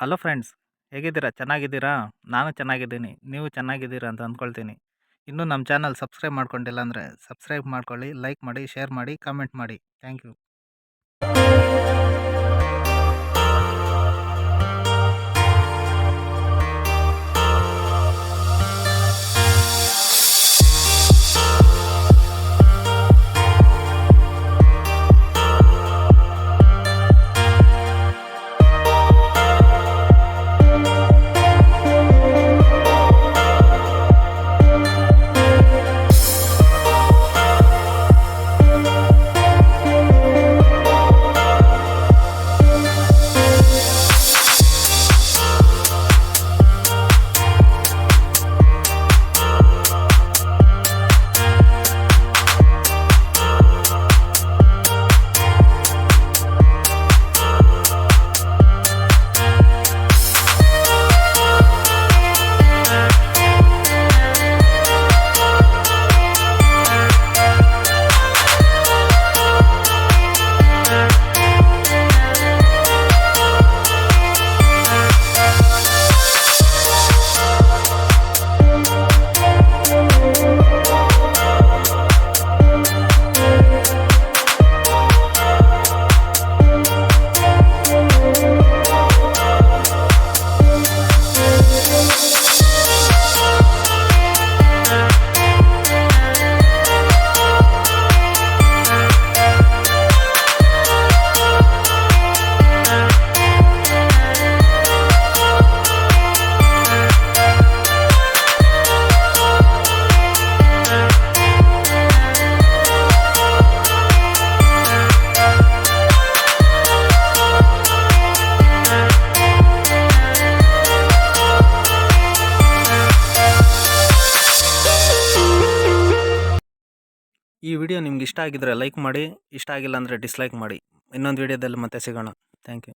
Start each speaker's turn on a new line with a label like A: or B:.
A: Hello friends, ಹೇಗಿದ್ದೀರಾ? ಚೆನ್ನಾಗಿದ್ದೀರಾ? ನಾನು ಚೆನ್ನಾಗಿದ್ದೀನಿ. ನೀವು ಚೆನ್ನಾಗಿದ್ದೀರಾ? ಅಂತ ಅಂದ್ಕೊಳ್ತೀನಿ. ಇನ್ನೂ ನಮ್ಮ ಚಾನಲ್ ಸಬ್ಸ್ಕ್ರೈಬ್ ಮಾಡ್ಕೊಂಡಿಲ್ಲ ಅಂದರೆ ಸಬ್ಸ್ಕ್ರೈಬ್ ಮಾಡ್ಕೊಳ್ಳಿ, ಲೈಕ್ ಮಾಡಿ, ಶೇರ್ ಮಾಡಿ, ಕಾಮೆಂಟ್ ಮಾಡಿ. Thank you. ಈ ವಿಡಿಯೋ ನಿಮ್ಗೆ ಇಷ್ಟ ಆಗಿದ್ರೆ ಲೈಕ್ ಮಾಡಿ, ಇಷ್ಟ ಆಗಿಲ್ಲ ಅಂದರೆ ಡಿಸ್ಲೈಕ್ ಮಾಡಿ. ಇನ್ನೊಂದು ವಿಡಿಯೋದಲ್ಲಿ ಮತ್ತೆ ಸಿಗೋಣ. Thank you